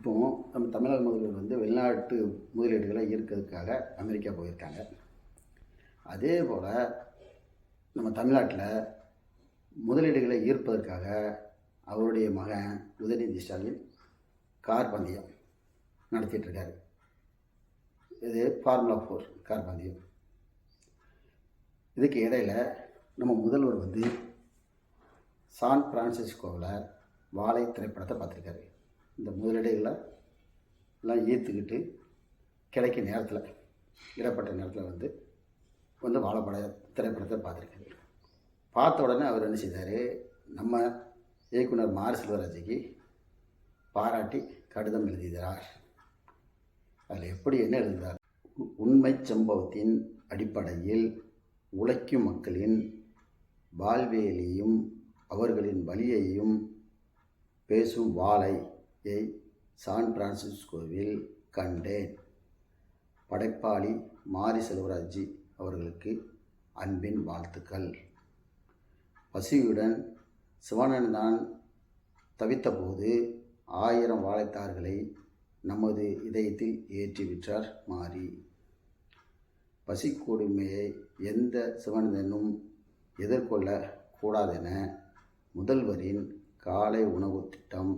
இப்போ நம்ம தமிழக முதல்வர் வந்து வெளிநாட்டு முதலீடுகளை ஈர்க்கிறதுக்காக அமெரிக்கா போயிருக்காங்க. அதே போல் நம்ம தமிழ்நாட்டில் முதலீடுகளை ஈர்ப்பதற்காக அவருடைய மகன் உதயநிதி ஸ்டாலின் கார் பந்தயம் நடத்திட்டுருக்காரு. இது ஃபார்முலா ஃபோர் கார் பந்தயம். இதுக்கு இடையில் நம்ம முதல்வர் வந்து சான் பிரான்சிஸ்கோவில் வாழை திரைப்படத்தை பார்த்துருக்காரு. இந்த முதலீடுகளை எல்லாம் ஈர்த்துக்கிட்டு கிடைக்க நேரத்தில் இடப்பட்ட நேரத்தில் வந்து வந்து வாழைப்பட திரைப்படத்தை பார்த்துருக்காரு பார்த்த உடனே அவர் என்ன செய்தார்? நம்ம இயக்குனர் மாரி செல்வராஜுக்கு பாராட்டி கடிதம் எழுதுகிறார் அதில் எப்படி என்ன எழுதுகிறார்? உண்மை சம்பவத்தின் அடிப்படையில் உழைக்கும் மக்களின் வாழ்வியலையும் அவர்களின் வழியையும் பேசும் வாழையை சான் பிரான்சிஸ்கோவில் கண்டேன். படைப்பாளி மாரி செல்வராஜ் அவர்களுக்கு அன்பின் வாழ்த்துக்கள். பசியுடன் சிவானந்தான் தவித்தபோது ஆயிரம் வாழைத்தார்களை நமது இதயத்தில் ஏற்றி விற்றார் மாறி பசி கொடுமையை எந்த சிவனந்தனும் எதிர்கொள்ள கூடாதென முதல்வரின் காலை உணவு திட்டம்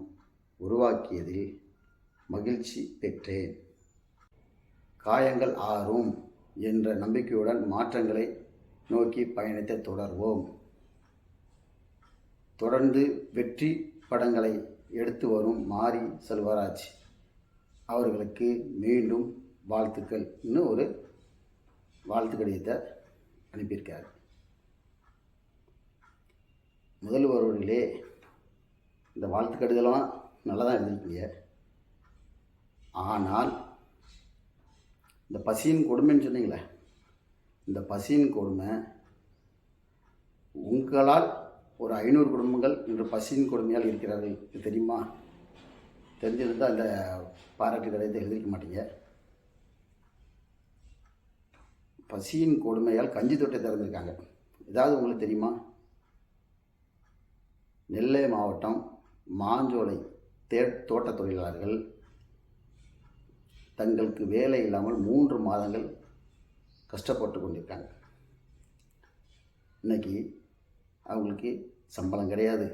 உருவாக்கியதில் மகிழ்ச்சி பெற்றேன். காயங்கள் ஆறும் என்ற நம்பிக்கையுடன் மாற்றங்களை நோக்கி பயணித்து தொடர்வோம். தொடர்ந்து வெற்றி படங்களை எடுத்து வரும் மாரி செல்வராஜ் அவர்களுக்கு மீண்டும் வாழ்த்துக்கள். இன்னும் ஒரு வாழ்த்து கடிதத்தை அனுப்பியிருக்கார். முதல்வர்களே இந்த வாழ்த்து கடிதலாம் நல்லா தான் எழுதிருக்கீங்க. ஆனால் இந்த பசியின் கொடுமைன்னு சொன்னீங்களே இந்த பசியின் கொடுமை உங்களால் ஒரு ஐநூறு குடும்பங்கள் இன்று பசியின் கொடுமையால் இருக்கிறார்கள். இது தெரியுமா? தெரிஞ்சிருந்தால் இந்த பாராட்டு கடிதத்தை எழுதிக்க மாட்டீங்க. பசியின் கொடுமையால் கஞ்சி தொட்டை திறந்திருக்காங்க. ஏதாவது உங்களுக்கு தெரியுமா? நெல்லை மாவட்டம் மாஞ்சோலை தே தோட்ட தொழிலாளர்கள் தங்களுக்கு வேலை இல்லாமல் மூன்று மாதங்கள் கஷ்டப்பட்டு கொண்டிருக்காங்க. இன்னைக்கு அவங்களுக்கு சம்பளம் கிடையாது.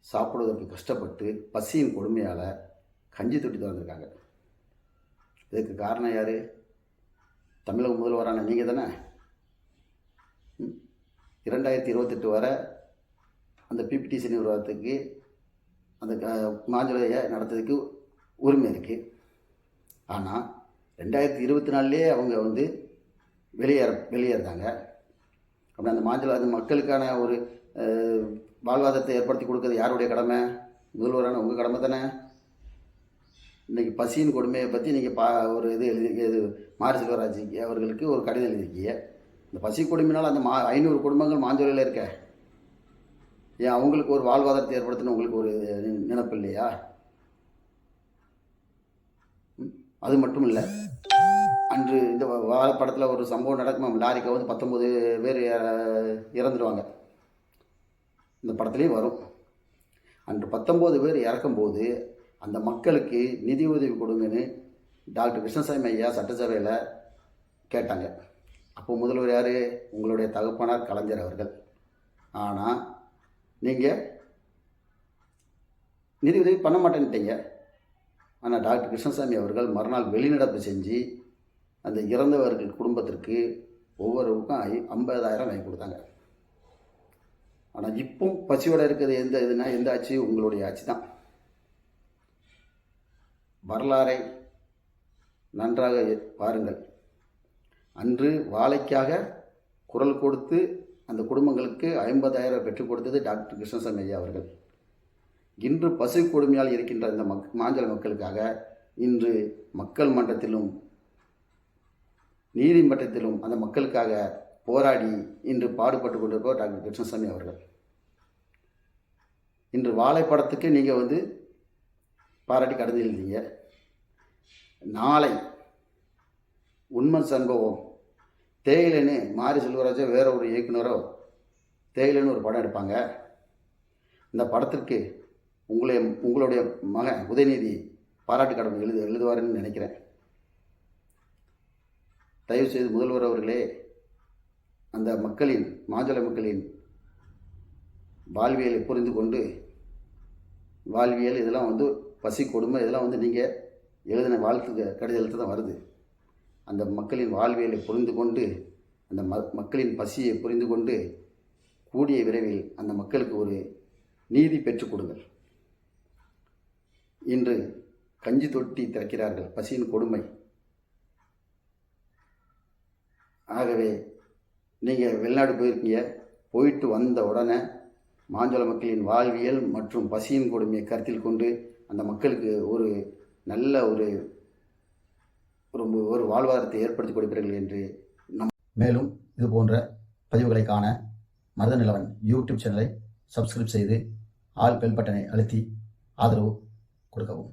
சாப்பிடுவதற்கு கஷ்டப்பட்டு பசியின் கொடுமையால் கஞ்சி தொட்டி திறந்துருக்காங்க இதுக்கு காரணம் யார்? தமிழக முதல்வரான நீங்கள் தானே? இரண்டாயிரத்தி இருபத்தெட்டு வரை அந்த பிபிடிசி நிறுவனத்துக்கு அந்த க- நடத்துறதுக்கு உரிமை இருக்குது ஆனால் ரெண்டாயிரத்தி இருபத்தி நாலுலேயே அவங்க வந்து வெளியேற வெளியேறாங்க அப்படி அந்த மாஞ்சோலை அந்த மக்களுக்கான ஒரு வாழ்வாதாரத்தை ஏற்படுத்தி கொடுக்கறது யாருடைய கடமை? முதல்வரான உங்கள் கடமை தானே? இன்றைக்கி பசியின் கொடுமையை பற்றி நீங்கள் பா ஒரு இது எழுதி இது மாரி செல்வராஜ் அவர்களுக்கு ஒரு கடிதம் எழுதியிருக்கீங்க. இந்த பசி கொடுமையினால் அந்த மா ஐநூறு குடும்பங்கள் மாஞ்சோலையில் இருக்க. ஏன் அவங்களுக்கு ஒரு வாழ்வாதாரத்தை ஏற்படுத்தணும் உங்களுக்கு ஒரு நி- நினைப்பு இல்லையா? அது மட்டும் இல்லை. அன்று இந்த வாழைப்படத்தில் ஒரு சம்பவம் நடக்கும்? லாரி கவுந்து பத்தொம்பது பேர் இற- இறந்துடுவாங்க இந்த படத்துலேயும் வரும். அன்று பத்தொம்போது பேர் இறக்கும்போது அந்த மக்களுக்கு நிதி உதவி கொடுங்கன்னு டாக்டர் கிருஷ்ணசாமி ஐயா சட்டசபையில் கேட்டாங்க. அப்போ முதல்வர் யார்? உங்களுடைய தகப்பனார் கலைஞர் அவர்கள். ஆனால் நீங்கள் நிதி உதவி பண்ண மாட்டேன்ட்டீங்க. ஆனால் டாக்டர் கிருஷ்ணசாமி அவர்கள் மறுநாள் வெளிநடப்பு செஞ்சு அந்த இறந்தவர்கள் குடும்பத்திற்கு ஒவ்வொருவருக்கும் ஐ ஐம்பதாயிரம் வாங்கி கொடுத்தாங்க. ஆனால் இப்போ பசியோட இருக்கிறது எந்த இதுனா எந்த ஆட்சி? உங்களுடைய ஆட்சி தான். வரலாறை நன்றாக பாருங்கள். அன்று வாழைக்காக குரல் கொடுத்து அந்த குடும்பங்களுக்கு ஐம்பதாயிரம் பெற்றுக் கொடுத்தது டாக்டர் கிருஷ்ணசாமி ஐயா அவர்கள். இன்று பசு கொடுமையால் இருக்கின்ற இந்த மக் மாஞ்சல மக்களுக்காக இன்று மக்கள் மன்றத்திலும் நீதிமன்றத்திலும் அந்த மக்களுக்காக போராடி இன்று பாடுபட்டு கொண்டிருப்பவர் டாக்டர் கிருஷ்ணசாமி அவர்கள். இன்று வாழைப்படத்துக்கு நீங்கள் வந்து பாராட்டி கடந்து எழுதிங்க நாளை உண்மை சம்பவம் தேயிலைன்னு மாரி செல்வராஜோ வேற ஒரு இயக்குனரோ தேயிலைன்னு ஒரு படம் எடுப்பாங்க. இந்த படத்திற்கு உங்களை உங்களுடைய மகன் உதயநிதி பாராட்டு கடமை எழுது எழுதுவாருன்னு நினைக்கிறேன். தயவுசெய்து முதல்வர் அவர்களே அந்த மக்களின் மாஞ்சல மக்களின் வாழ்வியலை புரிந்து கொண்டு வாழ்வியல் இதெல்லாம் வந்து பசி கொடுமை இதெல்லாம் வந்து நீங்கள் எழுதின வாழ்த்து கடிதத்தில் தான் வருது. அந்த மக்களின் வாழ்வியலை புரிந்து கொண்டு அந்த ம மக்களின் பசியை புரிந்து கொண்டு கூடிய விரைவில் அந்த மக்களுக்கு ஒரு நீதி பெற்றுக் கொடுங்கள். இன்று கஞ்சி தொட்டி திறக்கிறார்கள். பசியின் கொடுமை. ஆகவே நீங்கள் வெளிநாடு போயிருக்கீங்க. போயிட்டு வந்த உடனே மாஞ்சோள மக்களின் வாழ்வியல் மற்றும் பசியின் கொடுமையை கருத்தில் கொண்டு அந்த மக்களுக்கு ஒரு நல்ல ஒரு ரொம்ப ஒரு வாழ்வாதாரத்தை ஏற்படுத்தி கொடுப்பீர்கள் என்று நம் மேலும் இது போன்ற பதிவுகளை காண மருத நிலவன் யூடியூப் சேனலை சப்ஸ்கிரைப் செய்து ஆல் பெல் பட்டனை அழுத்தி ஆதரவு கொடுக்கவும்.